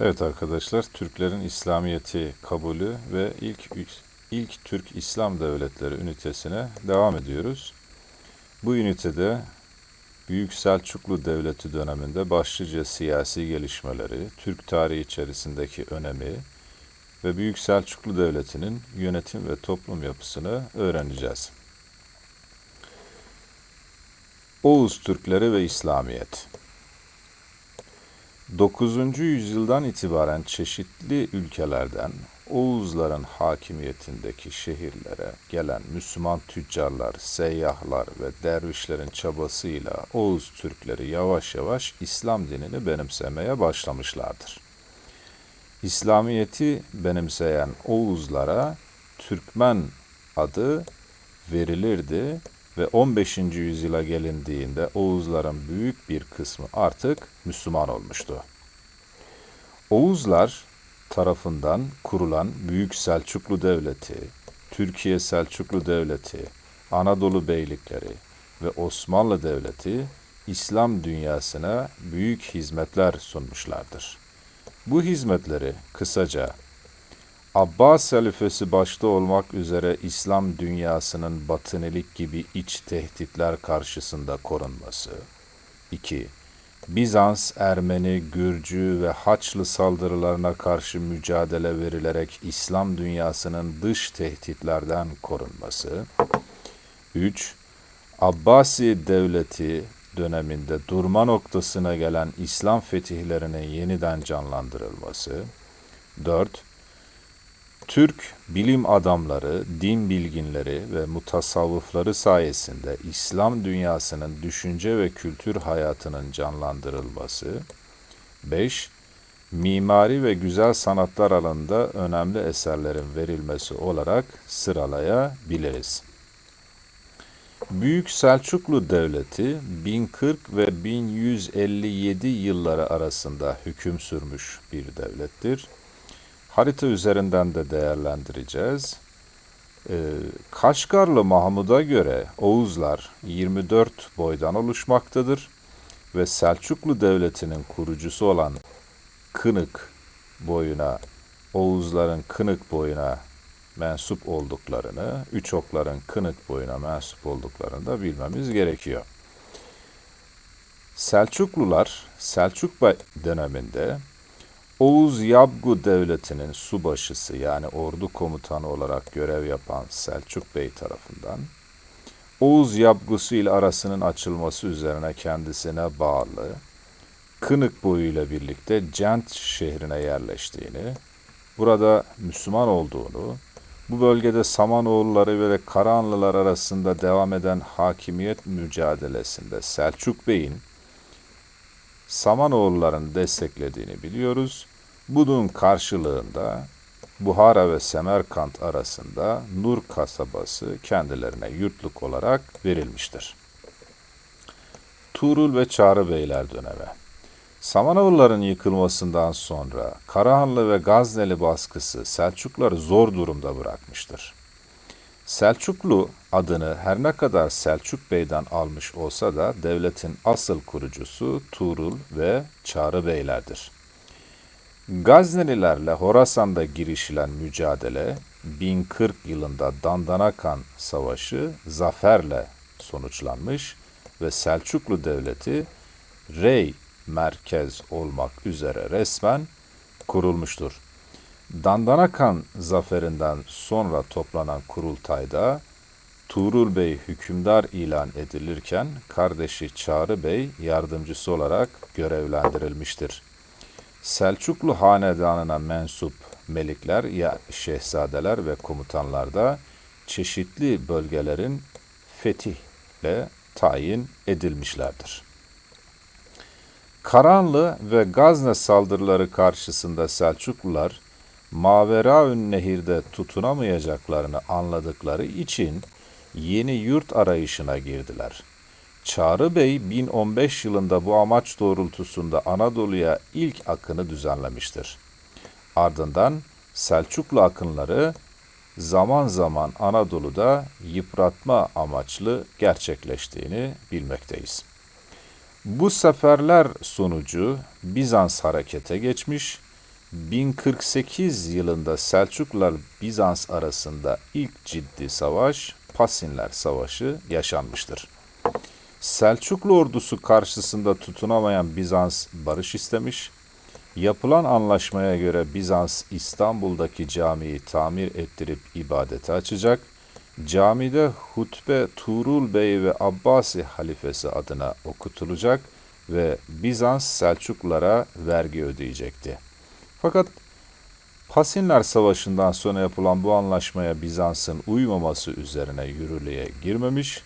Evet arkadaşlar, Türklerin İslamiyeti kabulü ve ilk ilk Türk İslam devletleri ünitesine devam ediyoruz. Bu ünitede Büyük Selçuklu Devleti döneminde başlıca siyasi gelişmeleri, Türk tarihi içerisindeki önemi ve Büyük Selçuklu Devleti'nin yönetim ve toplum yapısını öğreneceğiz. Oğuz Türkleri ve İslamiyet 9. yüzyıldan itibaren çeşitli ülkelerden Oğuzların hakimiyetindeki şehirlere gelen Müslüman tüccarlar, seyyahlar ve dervişlerin çabasıyla Oğuz Türkleri yavaş yavaş İslam dinini benimsemeye başlamışlardır. İslamiyeti benimseyen Oğuzlara Türkmen adı verilirdi ve 15. yüzyıla gelindiğinde Oğuzların büyük bir kısmı artık Müslüman olmuştu. Oğuzlar tarafından kurulan Büyük Selçuklu Devleti, Türkiye Selçuklu Devleti, Anadolu Beylikleri ve Osmanlı Devleti İslam dünyasına büyük hizmetler sunmuşlardır. Bu hizmetleri kısaca Abbas halifesi başta olmak üzere İslam dünyasının batınilik gibi iç tehditler karşısında korunması. 2. Bizans, Ermeni, Gürcü ve Haçlı saldırılarına karşı mücadele verilerek İslam dünyasının dış tehditlerden korunması. 3. Abbasi devleti döneminde durma noktasına gelen İslam fetihlerinin yeniden canlandırılması. 4. Türk bilim adamları, din bilginleri ve mutasavvıfları sayesinde İslam dünyasının düşünce ve kültür hayatının canlandırılması. 5. Mimari ve güzel sanatlar alanında önemli eserlerin verilmesi olarak sıralayabiliriz. Büyük Selçuklu Devleti 1040 ve 1157 yılları arasında hüküm sürmüş bir devlettir. Harita üzerinden de değerlendireceğiz. Ee, Kaşgarlı Mahmud'a göre Oğuzlar 24 boydan oluşmaktadır ve Selçuklu Devleti'nin kurucusu olan Kınık boyuna, Oğuzların Kınık boyuna mensup olduklarını, üç okların Kınık boyuna mensup olduklarını da bilmemiz gerekiyor. Selçuklular Selçuk döneminde Oğuz Yabgu Devleti'nin subaşısı yani ordu komutanı olarak görev yapan Selçuk Bey tarafından Oğuz Yabgusu ile arasının açılması üzerine kendisine bağlı Kınık boyu ile birlikte Cent şehrine yerleştiğini, burada Müslüman olduğunu, bu bölgede Samanoğulları ve Karahanlılar arasında devam eden hakimiyet mücadelesinde Selçuk Bey'in Samanoğulların desteklediğini biliyoruz. Bunun karşılığında Buhara ve Semerkant arasında Nur kasabası kendilerine yurtluk olarak verilmiştir. Tuğrul ve Çağrı Beyler dönemi Samanoğulların yıkılmasından sonra Karahanlı ve Gazneli baskısı Selçukları zor durumda bırakmıştır. Selçuklu adını her ne kadar Selçuk Bey'den almış olsa da devletin asıl kurucusu Tuğrul ve Çağrı Beylerdir. Gaznelilerle Horasan'da girişilen mücadele 1040 yılında Dandanakan Savaşı zaferle sonuçlanmış ve Selçuklu Devleti Rey merkez olmak üzere resmen kurulmuştur. Dandanakan zaferinden sonra toplanan kurultayda Tuğrul Bey hükümdar ilan edilirken kardeşi Çağrı Bey yardımcısı olarak görevlendirilmiştir. Selçuklu hanedanına mensup melikler ya şehzadeler ve komutanlar da çeşitli bölgelerin fetihle tayin edilmişlerdir. Karanlı ve Gazne saldırıları karşısında Selçuklular Maveraün nehirde tutunamayacaklarını anladıkları için yeni yurt arayışına girdiler. Çağrı Bey 1015 yılında bu amaç doğrultusunda Anadolu'ya ilk akını düzenlemiştir. Ardından Selçuklu akınları zaman zaman Anadolu'da yıpratma amaçlı gerçekleştiğini bilmekteyiz. Bu seferler sonucu Bizans harekete geçmiş 1048 yılında Selçuklular Bizans arasında ilk ciddi savaş Pasinler Savaşı yaşanmıştır. Selçuklu ordusu karşısında tutunamayan Bizans barış istemiş. Yapılan anlaşmaya göre Bizans İstanbul'daki camiyi tamir ettirip ibadete açacak. Camide hutbe Tuğrul Bey ve Abbasi halifesi adına okutulacak ve Bizans Selçuklulara vergi ödeyecekti. Fakat Pasinler Savaşı'ndan sonra yapılan bu anlaşmaya Bizans'ın uymaması üzerine yürürlüğe girmemiş.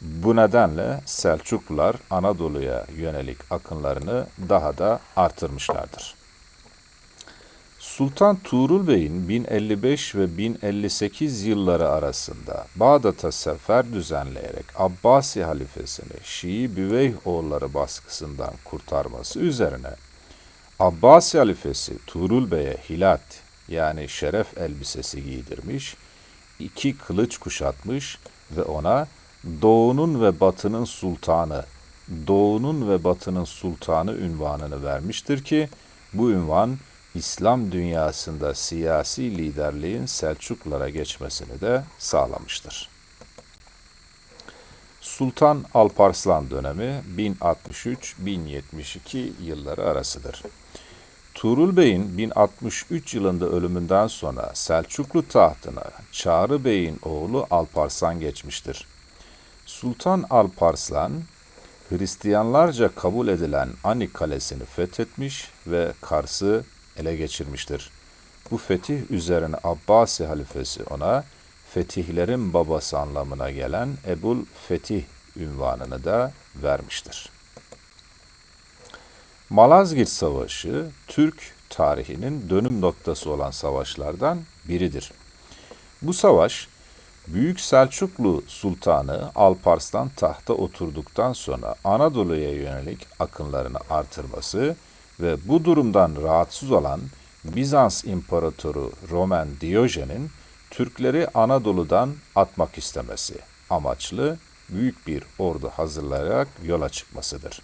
Bu nedenle Selçuklular Anadolu'ya yönelik akınlarını daha da artırmışlardır. Sultan Tuğrul Bey'in 1055 ve 1058 yılları arasında Bağdat'a sefer düzenleyerek Abbasi halifesini Şii Büveyh oğulları baskısından kurtarması üzerine Abbasi halifesi Tuğrul Bey'e hilat yani şeref elbisesi giydirmiş, iki kılıç kuşatmış ve ona Doğu'nun ve Batı'nın sultanı, Doğu'nun ve Batı'nın sultanı ünvanını vermiştir ki bu ünvan İslam dünyasında siyasi liderliğin Selçuklulara geçmesini de sağlamıştır. Sultan Alparslan dönemi 1063-1072 yılları arasıdır. Tuğrul Bey'in 1063 yılında ölümünden sonra Selçuklu tahtına Çağrı Bey'in oğlu Alparslan geçmiştir. Sultan Alparslan, Hristiyanlarca kabul edilen Ani Kalesi'ni fethetmiş ve Kars'ı ele geçirmiştir. Bu fetih üzerine Abbasi halifesi ona fetihlerin babası anlamına gelen Ebul Fetih ünvanını da vermiştir. Malazgirt Savaşı, Türk tarihinin dönüm noktası olan savaşlardan biridir. Bu savaş, Büyük Selçuklu Sultanı Alparslan tahta oturduktan sonra Anadolu'ya yönelik akınlarını artırması ve bu durumdan rahatsız olan Bizans İmparatoru Roman Diyojen'in Türkleri Anadolu'dan atmak istemesi amaçlı büyük bir ordu hazırlayarak yola çıkmasıdır.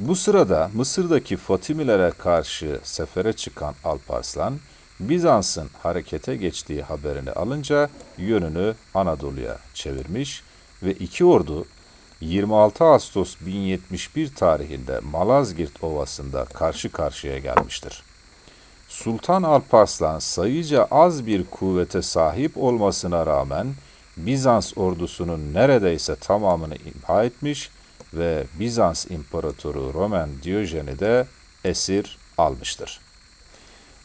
Bu sırada Mısır'daki Fatimilere karşı sefere çıkan Alparslan, Bizans'ın harekete geçtiği haberini alınca yönünü Anadolu'ya çevirmiş ve iki ordu 26 Ağustos 1071 tarihinde Malazgirt Ovası'nda karşı karşıya gelmiştir. Sultan Alparslan sayıca az bir kuvvete sahip olmasına rağmen Bizans ordusunun neredeyse tamamını imha etmiş ve Bizans İmparatoru Roman Diyojen'i de esir almıştır.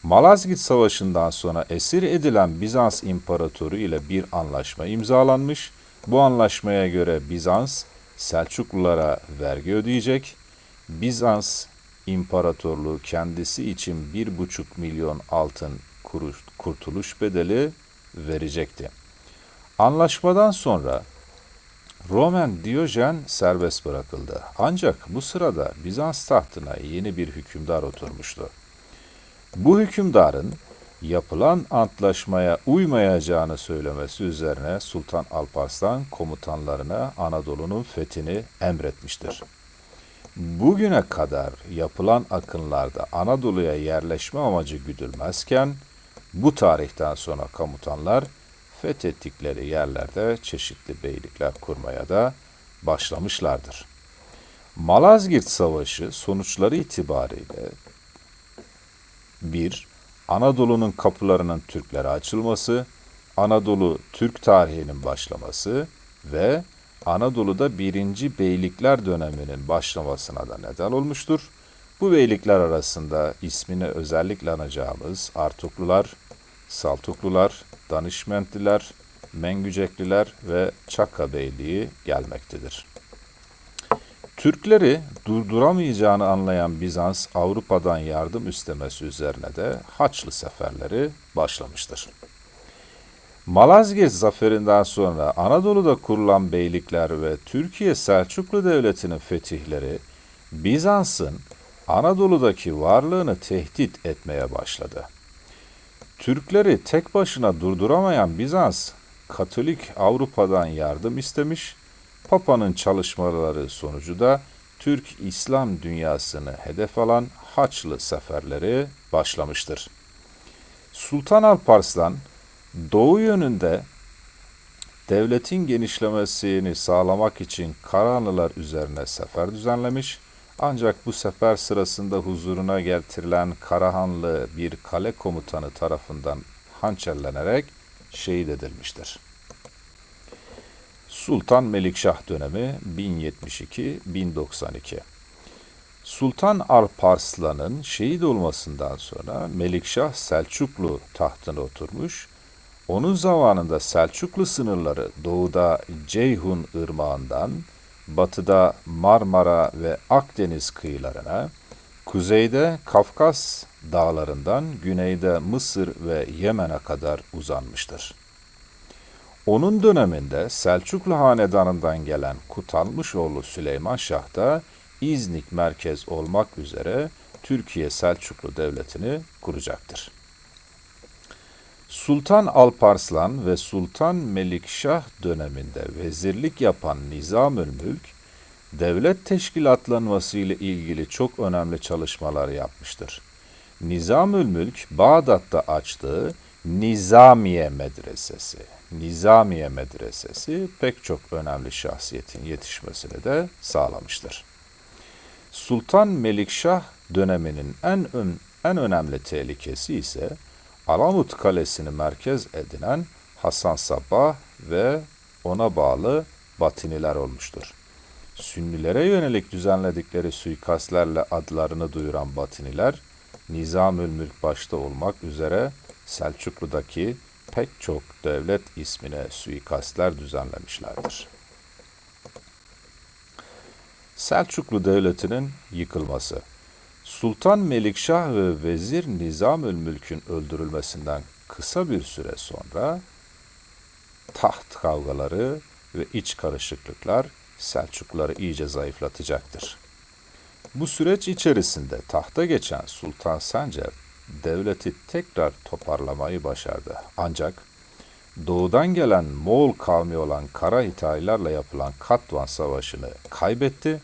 Malazgirt Savaşı'ndan sonra esir edilen Bizans İmparatoru ile bir anlaşma imzalanmış. Bu anlaşmaya göre Bizans Selçuklulara vergi ödeyecek. Bizans İmparatorluğu kendisi için bir buçuk milyon altın kurtuluş bedeli verecekti. Anlaşmadan sonra Roman Diyojen serbest bırakıldı. Ancak bu sırada Bizans tahtına yeni bir hükümdar oturmuştu. Bu hükümdarın yapılan antlaşmaya uymayacağını söylemesi üzerine Sultan Alparslan komutanlarına Anadolu'nun fethini emretmiştir. Bugüne kadar yapılan akınlarda Anadolu'ya yerleşme amacı güdülmezken bu tarihten sonra komutanlar fethettikleri yerlerde çeşitli beylikler kurmaya da başlamışlardır. Malazgirt Savaşı sonuçları itibariyle 1. Anadolu'nun kapılarının Türklere açılması, Anadolu Türk tarihinin başlaması ve Anadolu'da birinci beylikler döneminin başlamasına da neden olmuştur. Bu beylikler arasında ismini özellikle anacağımız Artuklular, Saltuklular, Danışmentliler, Mengücekliler ve Çakka Beyliği gelmektedir. Türkleri durduramayacağını anlayan Bizans Avrupa'dan yardım istemesi üzerine de Haçlı seferleri başlamıştır. Malazgirt zaferinden sonra Anadolu'da kurulan beylikler ve Türkiye Selçuklu Devleti'nin fetihleri Bizans'ın Anadolu'daki varlığını tehdit etmeye başladı. Türkleri tek başına durduramayan Bizans, Katolik Avrupa'dan yardım istemiş, Papa'nın çalışmaları sonucu da Türk İslam dünyasını hedef alan Haçlı seferleri başlamıştır. Sultan Alparslan doğu yönünde devletin genişlemesini sağlamak için Karahanlılar üzerine sefer düzenlemiş ancak bu sefer sırasında huzuruna getirilen Karahanlı bir kale komutanı tarafından hançerlenerek şehit edilmiştir. Sultan Melikşah dönemi 1072-1092 Sultan Alparslan'ın şehit olmasından sonra Melikşah Selçuklu tahtına oturmuş, onun zamanında Selçuklu sınırları doğuda Ceyhun ırmağından, batıda Marmara ve Akdeniz kıyılarına, kuzeyde Kafkas dağlarından güneyde Mısır ve Yemen'e kadar uzanmıştır. Onun döneminde Selçuklu hanedanından gelen Kutalmışoğlu Süleyman Şah da İznik merkez olmak üzere Türkiye Selçuklu Devleti'ni kuracaktır. Sultan Alparslan ve Sultan Melikşah döneminde vezirlik yapan Nizamül Mülk, devlet teşkilatlanması ile ilgili çok önemli çalışmalar yapmıştır. Nizamül Mülk, Bağdat'ta açtığı Nizamiye Medresesi, Nizamiye Medresesi pek çok önemli şahsiyetin yetişmesini de sağlamıştır. Sultan Melikşah döneminin en ön, en önemli tehlikesi ise Alamut Kalesi'ni merkez edinen Hasan Sabbah ve ona bağlı Batiniler olmuştur. Sünnilere yönelik düzenledikleri suikastlerle adlarını duyuran Batiniler, Nizamül Mülk başta olmak üzere Selçuklu'daki pek çok devlet ismine suikastler düzenlemişlerdir. Selçuklu Devleti'nin yıkılması Sultan Melikşah ve Vezir Nizamül Mülk'ün öldürülmesinden kısa bir süre sonra taht kavgaları ve iç karışıklıklar Selçukluları iyice zayıflatacaktır. Bu süreç içerisinde tahta geçen Sultan Sancar devleti tekrar toparlamayı başardı. Ancak doğudan gelen Moğol kavmi olan Kara Hitaylarla yapılan Katvan Savaşı'nı kaybetti.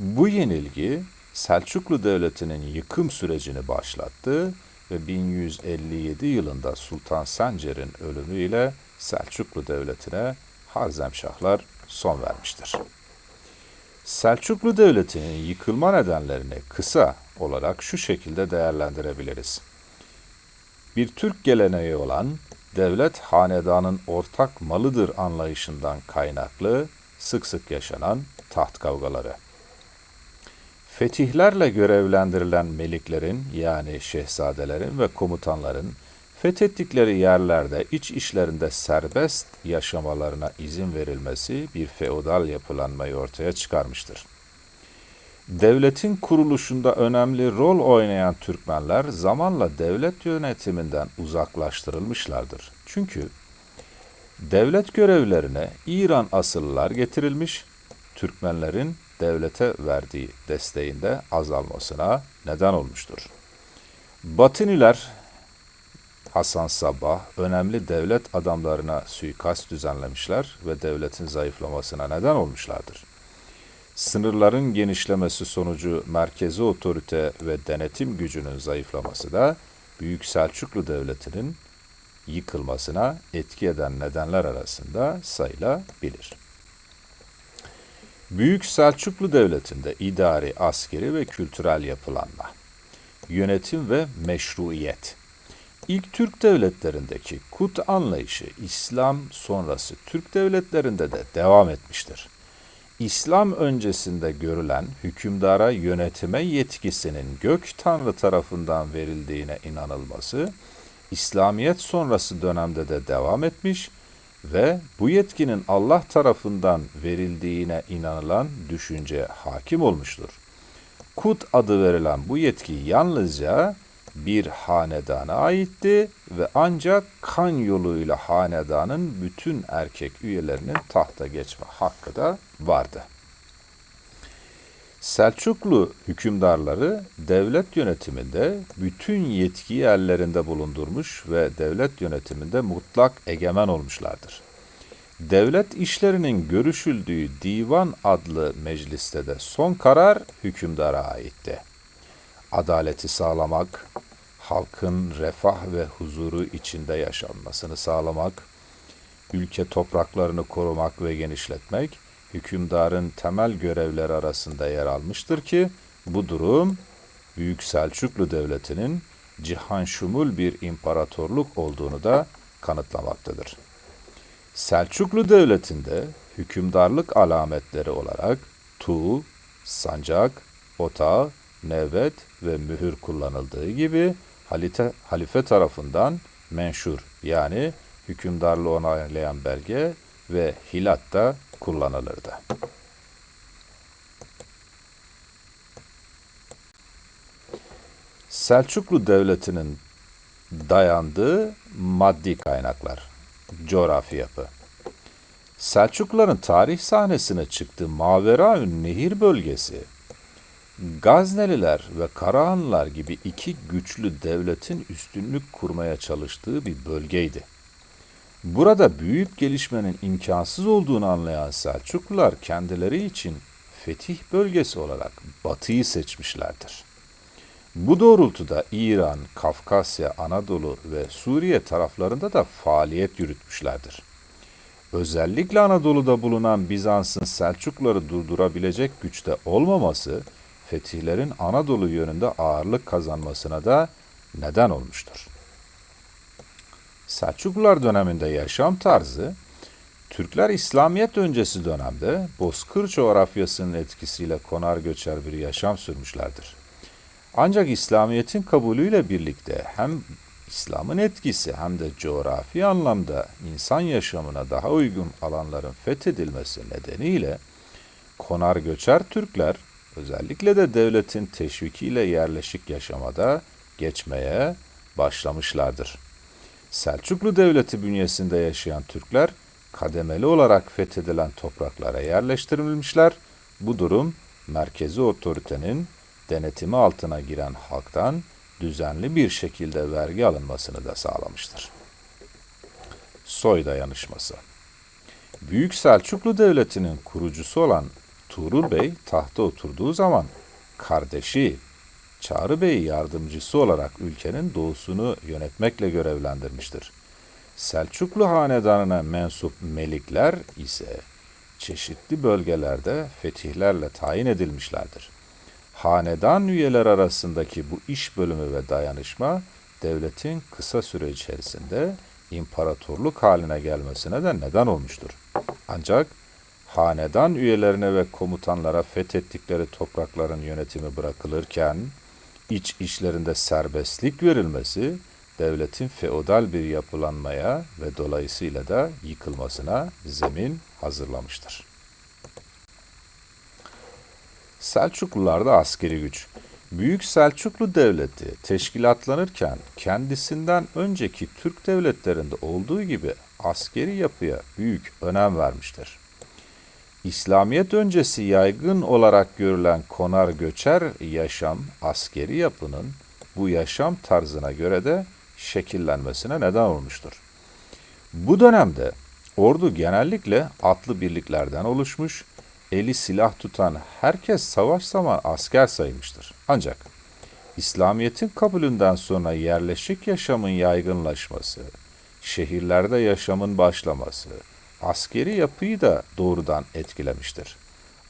Bu yenilgi Selçuklu Devleti'nin yıkım sürecini başlattı ve 1157 yılında Sultan Sancer'in ölümüyle Selçuklu Devleti'ne Harzemşahlar son vermiştir. Selçuklu Devleti'nin yıkılma nedenlerini kısa olarak şu şekilde değerlendirebiliriz. Bir Türk geleneği olan devlet hanedanın ortak malıdır anlayışından kaynaklı sık sık yaşanan taht kavgaları. Fetihlerle görevlendirilen meliklerin yani şehzadelerin ve komutanların fethettikleri yerlerde iç işlerinde serbest yaşamalarına izin verilmesi bir feodal yapılanmayı ortaya çıkarmıştır. Devletin kuruluşunda önemli rol oynayan Türkmenler zamanla devlet yönetiminden uzaklaştırılmışlardır. Çünkü devlet görevlerine İran asıllılar getirilmiş, Türkmenlerin devlete verdiği desteğinde azalmasına neden olmuştur. Batiniler Hasan Sabbah önemli devlet adamlarına suikast düzenlemişler ve devletin zayıflamasına neden olmuşlardır. Sınırların genişlemesi sonucu merkezi otorite ve denetim gücünün zayıflaması da Büyük Selçuklu Devleti'nin yıkılmasına etki eden nedenler arasında sayılabilir. Büyük Selçuklu Devleti'nde idari, askeri ve kültürel yapılanma, yönetim ve meşruiyet. İlk Türk devletlerindeki kut anlayışı İslam sonrası Türk devletlerinde de devam etmiştir. İslam öncesinde görülen hükümdara yönetime yetkisinin gök tanrı tarafından verildiğine inanılması, İslamiyet sonrası dönemde de devam etmiş bu yetkinin Allah tarafından verildiğine inanılan düşünce hakim olmuştur. Kut adı verilen bu yetki yalnızca bir hanedana aitti ve ancak kan yoluyla hanedanın bütün erkek üyelerinin tahta geçme hakkı da vardı. Selçuklu hükümdarları devlet yönetiminde bütün yetkiyi ellerinde bulundurmuş ve devlet yönetiminde mutlak egemen olmuşlardır. devlet işlerinin görüşüldüğü divan adlı mecliste de son karar hükümdara aitti. Adaleti sağlamak, halkın refah ve huzuru içinde yaşanmasını sağlamak, ülke topraklarını korumak ve genişletmek hükümdarın temel görevleri arasında yer almıştır ki bu durum Büyük Selçuklu Devleti'nin cihan şumul bir imparatorluk olduğunu da kanıtlamaktadır. Selçuklu Devleti'nde hükümdarlık alametleri olarak tuğ, sancak, otağı, nevbet ve mühür kullanıldığı gibi halite, halife tarafından menşur yani hükümdarlığı onaylayan belge ve hilat da kullanılırdı. Selçuklu Devleti'nin dayandığı maddi kaynaklar, coğrafi yapı. Selçukluların tarih sahnesine çıktığı Maveraün Nehir bölgesi, Gazneliler ve Karahanlılar gibi iki güçlü devletin üstünlük kurmaya çalıştığı bir bölgeydi. Burada büyük gelişmenin imkansız olduğunu anlayan Selçuklular kendileri için fetih bölgesi olarak Batı'yı seçmişlerdir. Bu doğrultuda İran, Kafkasya, Anadolu ve Suriye taraflarında da faaliyet yürütmüşlerdir. Özellikle Anadolu'da bulunan Bizans'ın Selçukluları durdurabilecek güçte olmaması, fetihlerin Anadolu yönünde ağırlık kazanmasına da neden olmuştur. Selçuklular döneminde yaşam tarzı, Türkler İslamiyet öncesi dönemde Bozkır coğrafyasının etkisiyle konar göçer bir yaşam sürmüşlerdir. Ancak İslamiyet'in kabulüyle birlikte hem İslam'ın etkisi hem de coğrafi anlamda insan yaşamına daha uygun alanların fethedilmesi nedeniyle konar göçer Türkler özellikle de devletin teşvikiyle yerleşik yaşamada geçmeye başlamışlardır. Selçuklu Devleti bünyesinde yaşayan Türkler kademeli olarak fethedilen topraklara yerleştirilmişler. Bu durum merkezi otoritenin denetimi altına giren halktan düzenli bir şekilde vergi alınmasını da sağlamıştır. Soy dayanışması Büyük Selçuklu Devleti'nin kurucusu olan Tuğrul Bey tahta oturduğu zaman kardeşi Çağrı Bey'i yardımcısı olarak ülkenin doğusunu yönetmekle görevlendirmiştir. Selçuklu hanedanına mensup melikler ise çeşitli bölgelerde fetihlerle tayin edilmişlerdir. Hanedan üyeler arasındaki bu iş bölümü ve dayanışma devletin kısa süre içerisinde imparatorluk haline gelmesine de neden olmuştur. Ancak hanedan üyelerine ve komutanlara fethettikleri toprakların yönetimi bırakılırken iç işlerinde serbestlik verilmesi devletin feodal bir yapılanmaya ve dolayısıyla da yıkılmasına zemin hazırlamıştır. Selçuklularda askeri güç. Büyük Selçuklu Devleti teşkilatlanırken kendisinden önceki Türk devletlerinde olduğu gibi askeri yapıya büyük önem vermiştir. İslamiyet öncesi yaygın olarak görülen konar göçer yaşam askeri yapının bu yaşam tarzına göre de şekillenmesine neden olmuştur. Bu dönemde ordu genellikle atlı birliklerden oluşmuş, eli silah tutan herkes savaş zaman asker sayılmıştır. Ancak İslamiyet'in kabulünden sonra yerleşik yaşamın yaygınlaşması, şehirlerde yaşamın başlaması, askeri yapıyı da doğrudan etkilemiştir.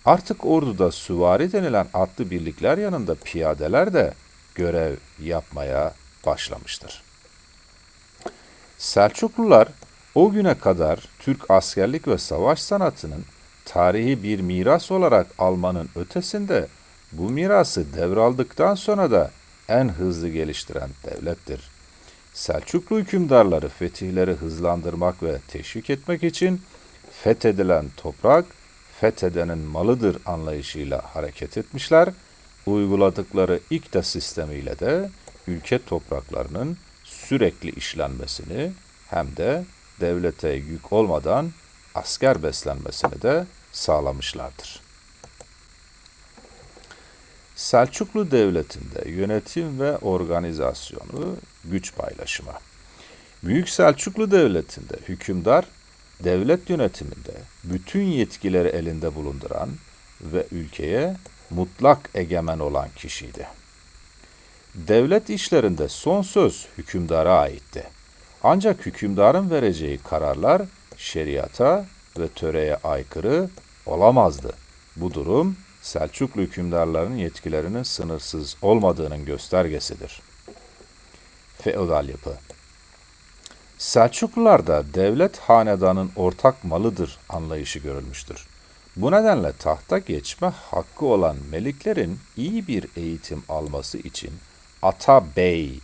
Artık orduda süvari denilen atlı birlikler yanında piyadeler de görev yapmaya başlamıştır. Selçuklular o güne kadar Türk askerlik ve savaş sanatının tarihi bir miras olarak almanın ötesinde bu mirası devraldıktan sonra da en hızlı geliştiren devlettir. Selçuklu hükümdarları fetihleri hızlandırmak ve teşvik etmek için fethedilen toprak fethedenin malıdır anlayışıyla hareket etmişler. Uyguladıkları ikta sistemiyle de ülke topraklarının sürekli işlenmesini hem de devlete yük olmadan asker beslenmesini de sağlamışlardır. Selçuklu Devleti'nde yönetim ve organizasyonu güç paylaşımı. Büyük Selçuklu Devleti'nde hükümdar devlet yönetiminde bütün yetkileri elinde bulunduran ve ülkeye mutlak egemen olan kişiydi. Devlet işlerinde son söz hükümdara aitti. Ancak hükümdarın vereceği kararlar şeriata ve töreye aykırı olamazdı. Bu durum Selçuklu hükümdarlarının yetkilerinin sınırsız olmadığının göstergesidir. Feodal yapı Selçuklularda devlet hanedanın ortak malıdır anlayışı görülmüştür. Bu nedenle tahta geçme hakkı olan meliklerin iyi bir eğitim alması için Ata Bey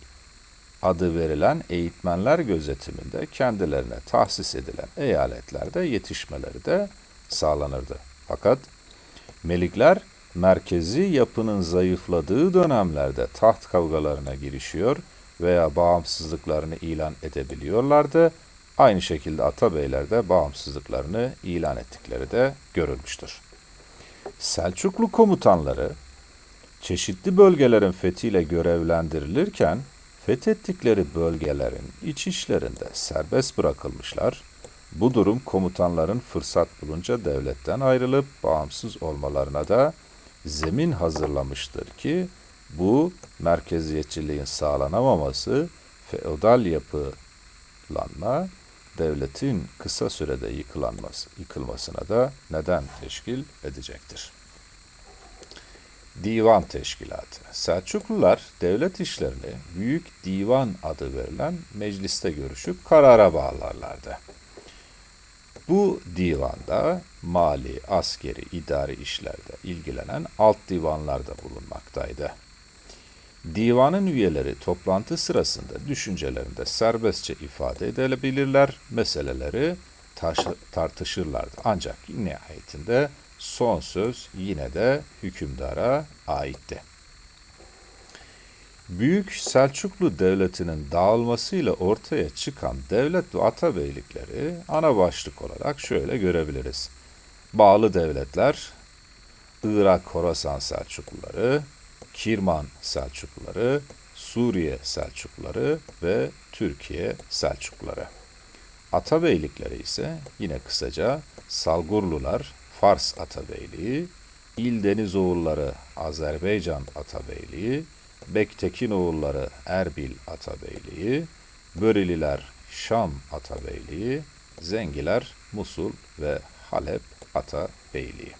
adı verilen eğitmenler gözetiminde kendilerine tahsis edilen eyaletlerde yetişmeleri de sağlanırdı. Fakat melikler merkezi yapının zayıfladığı dönemlerde taht kavgalarına girişiyor veya bağımsızlıklarını ilan edebiliyorlardı. Aynı şekilde Atabeyler de bağımsızlıklarını ilan ettikleri de görülmüştür. Selçuklu komutanları çeşitli bölgelerin fethiyle görevlendirilirken fethettikleri bölgelerin iç işlerinde serbest bırakılmışlar. Bu durum komutanların fırsat bulunca devletten ayrılıp bağımsız olmalarına da zemin hazırlamıştır ki bu merkeziyetçiliğin sağlanamaması feodal yapılanma devletin kısa sürede yıkılanması, yıkılmasına da neden teşkil edecektir. Divan Teşkilatı Selçuklular devlet işlerini Büyük Divan adı verilen mecliste görüşüp karara bağlarlardı. Bu divanda mali, askeri, idari işlerde ilgilenen alt divanlar da bulunmaktaydı. Divanın üyeleri toplantı sırasında düşüncelerinde serbestçe ifade edebilirler, meseleleri tartışırlardı. Ancak nihayetinde son söz yine de hükümdara aitti. Büyük Selçuklu Devleti'nin dağılmasıyla ortaya çıkan devlet ve atabeylikleri ana başlık olarak şöyle görebiliriz. Bağlı devletler, Irak Horasan Selçukluları, Kirman Selçukluları, Suriye Selçukluları ve Türkiye Selçukluları. Atabeylikleri ise yine kısaca Salgurlular, Fars Atabeyliği, İldeniz oğulları Azerbaycan Atabeyliği, Bektekin oğulları Erbil Atabeyliği, Börililer Şam Atabeyliği, Zengiler Musul ve Halep Atabeyliği.